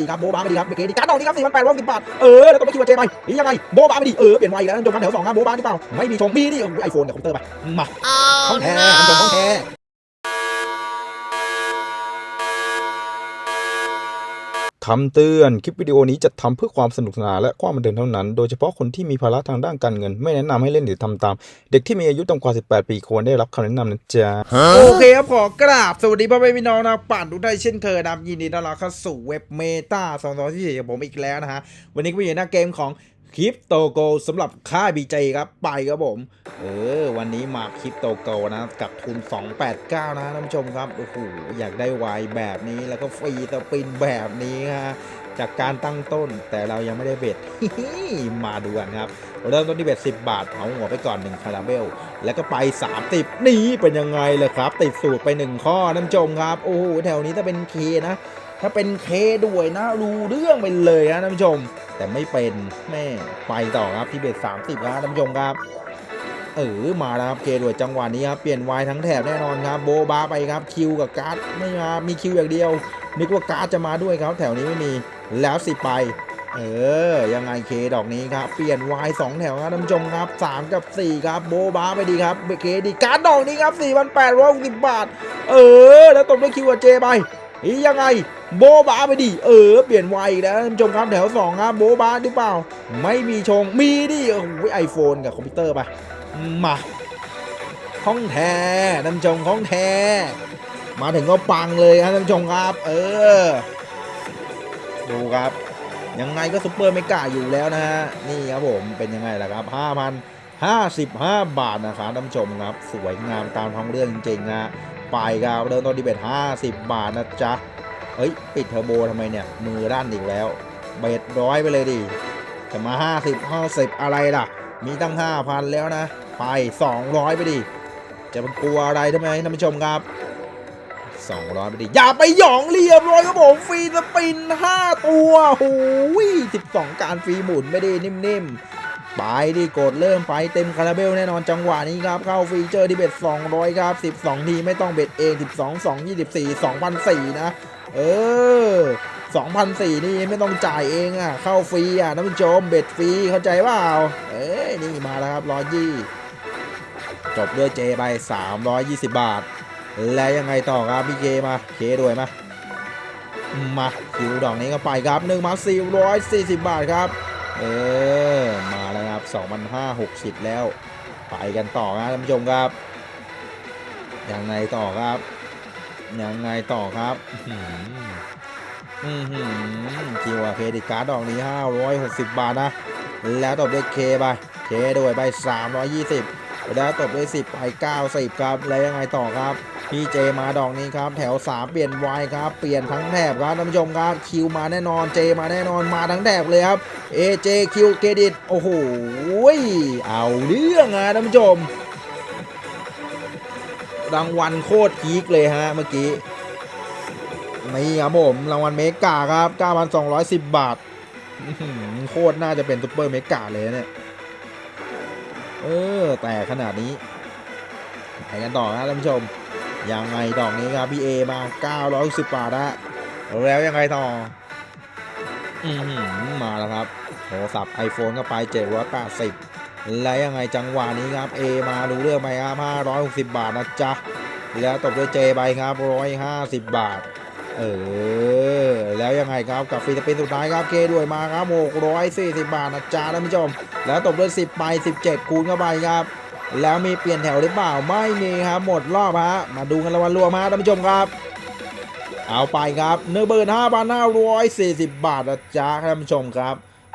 ดีครับโบบาไม่ดีครับเบเกดีการ์ดดอกนี้ครับสี่พันแปดร้อยสิบบาทเออแล้วก็ไม่คิดว่าเจไปนี่ยังไงโบบาไม่ดีเออเปลี่ยนไวแล้วท่นผู้ชมครับแถวสองครับโบบาหรือเปล่าไม่มีชงมีนี่ไอโฟนกับคอมพิวเตอร์ไปมาห้องแท้ท่านผู้ชมห้องแท้ คำเตือน คลิปวิดีโอนี้จัดทำเพื่อความสนุกสนานและความบันเทิงเท่านั้น โดยเฉพาะคนที่มีภาระทางด้านการเงิน ไม่แนะนำให้เล่นหรือทำตาม เด็กที่มีอายุต่ำกว่า 18 ปีควรได้รับคำแนะนำนะจ๊ะ โอเคครับ ขอกราบ สวัสดีพ่อแม่พี่น้องนะป่านทุกท่านเช่นเคยนะยินดีต้อนรับเข้าสู่เว็บเมตาสองสองที่กับผมอีกแล้วนะฮะ วันนี้ก็อยู่ในหน้าเกมของ คริปโตโกสำหรับค่ายบีจครับไปครับผม เออ วันนี้มาคริปโตโกนะกับทุน 289 นะท่านผู้ชมครับ โอ้โห อยากได้ไวแบบนี้แล้วก็ฟรีสปินแบบนี้ฮะจากการตั้งต้นแต่เรายังไม่ได้เบ็ดมาดูกันครับ เริ่มต้นที่เบ็ด10 บาทเอาหัวไปก่อน1คาราเบล แล้วก็ไป30นี่เป็นยังไงเลยครับ ติดสูตรไป 1 ข้อน้ำจมครับ โอ้โห แถวนี้ถ้าเป็นเคนะ ถ้าเป็นเคด้วยนะ รู้เรื่องไปเลยนะท่านผู้ชม แต่ไม่เป็นแม่ไปต่อครับที่เบ็ด30ครับท่านผู้ชมครับ เออมาแล้วครับเคด้วยจังหวะนี้ครับเปลี่ยนวายทั้งแถบแน่นอนครับ โบบาไปครับคิวกับการ์ดไม่มามีคิวอย่างเดียว นึกว่าการ์ดจะมาด้วยครับแถวนี้ไม่มีแล้วสิไปเออ ยังไงเคดอกนี้ครับ เปลี่ยนวายสองแถวครับท่านผู้ชมครับ 3 กับ 4 ครับ โบบาไปดีครับเคดีการ์ดดอกนี้ครับ4,860 บาท เออ แล้วตบด้วยคิวกับเจไป ยังไง โบบาไปดิ เออ เปลี่ยนวายอีกแล้วท่านผู้ชมครับแถว2ครับโบบาหรือเปล่า ไม่มีชง มีดิโอ้โหไอโฟนกับคอมพิวเตอร์ไป มาห้องแท้ท่านผู้ชมห้องแท้ มาถึงก็ปังเลยครับท่านผู้ชมครับ เออ ดูครับ ยังไงก็ซุปเปอร์ไม่กล้าอยู่แล้วนะฮะ นี่ครับผม เป็นยังไงล่ะครับ5,055 บาทนะครับท่านผู้ชมครับ สวยงามตามท้องเรื่องจริงๆนะ ไปครับเริ่มต้นที่เบ็ด50 บาทนะจ๊ะเฮ้ย ปิดเทอร์โบทำไมเนี่ย มือด้านอีกแล้ว เบ็ดร้อยไปเลยดิจะมา 50 50 อะไรล่ะ มีตั้ง 5,000 แล้วนะ ไป 200 ไปดิ จะเป็นกลัวอะไรทำไมท่านผู้ชมครับ 200 ไปดิ อย่าไปหยองเรียบร้อยครับผมฟรีสปิน 5 ตัวโอ้ย12 การฟรีหมุนไม่ได้นิ่มๆ ไปดิกดเริ่มไปเต็มคาราเบลแน่นอนจังหวะนี้ครับ เข้าฟีเจอร์ที่เบ็ด 200 ครับ 12 ทีไม่ต้องเบ็ดเอง 12 2 24 2,004 นะ เออ 2,004 นี่ไม่ต้องจ่ายเองอะ เข้าฟรีอะท่านผู้ชมเบ็ดฟรีเข้าใจเปล่าเอ้ยนี่มาแล้วครับร้อยยี่จบด้วยเจไป 320 บาท และยังไงต่อครับพี่เคมาเคด้วยมามาคิวดอกนี้ก็ไปครับหนึ่งมา440 บาทครับ เออมา แล้วครับ2,560 แล้ว ไปกันต่อนะท่านผู้ชมครับยังไงต่อครับยังไงต่อครับอื้อหืออือหือคิวอะเครดิตการ์ดดอกนี้ 560 บาทนะ แล้วตบด้วยเคไป เคด้วยไป 320 แล้วตบด้วย10 ไป 90 ครับ แล้วยังไงต่อครับ พี่เจมาดอกนี้ครับ แถว3เปลี่ยนไวครับเปลี่ยนทั้งแถบครับท่านผู้ชมครับคิวมาแน่นอนเจมาแน่นอนมาทั้งแถบเลยครับ AJ คิวเครดิตโอ้โหเอาเรื่องอะท่านผู้ชมรางวัลโคตรพีคเลยฮะเมื่อกี้นี่ครับผมรางวัลเมกาครับ 9,210 บาทอื้อหือโคตรน่าจะเป็นซุปเปอร์เมกาเลยเนี่ยเออแต่ขนาดนี้ไปกันต่อนะท่านผู้ชม ยังไงดอกนี้ครับพี่เอมา960บาทนะแล้วยังไงต่ออือหือมาแล้วครับโทรศัพท์ iPhone ก็ไป780แล้วยังไงจังหวะนี้ครับ A มาดูเรื่องไปครับ560บาทนะจ๊ะแล้วตบด้วย J ไปครับ150บาท เออ แล้วยังไงครับกับฟรีสปินสุดท้ายครับ K ด้วยมาครับ640บาทนะจ๊ะท่านผู้ชม แล้วตบด้วย10ไป17คูณเข้าไปครับ แล้วมีเปลี่ยนแถวหรือเปล่าไม่มีครับหมดรอบฮะมาดูกันรางวัลรวมฮะท่านผู้ชมครับ เอาไปครับเนื้อเบิร์น5,540บบาทนะจ๊ะท่านผู้ชมครับ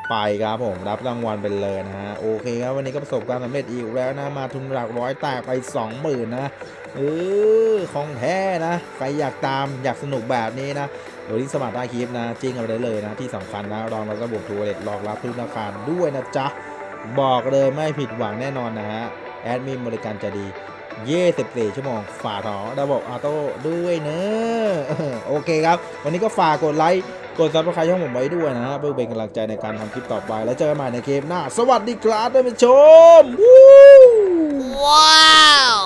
ไปครับผมรับรางวัลไปเลยนะฮะโอเคครับวันนี้ก็ประสบความสำเร็จอีกแล้วนะมาทุนหลักร้อยแตกไป20,000นะเออของแท้นะใครอยากตามอยากสนุกแบบนี้นะโดยที่สมัครได้คลิปนะจริงเอาได้เลยนะที่สำคัญนะรองรับระบบทัวร์เล็ตรองรับทุกธนาคารด้วยนะจ๊ะบอกเลยไม่ผิดหวังแน่นอนนะฮะ แอดมินบริการจะดี 24 ชั่วโมง ฝาถอระบบออโต้ด้วยเนอะโอเคครับ วันนี้ก็ฝากกดไลค์ กดซับสไครต์ช่องผมไว้ด้วยนะฮะเพื่อเป็นกำลังใจในการทำคลิปต่อไป แล้วเจอกันใหม่ในเกมหน้า สวัสดีครับท่านผู้ชมว้าว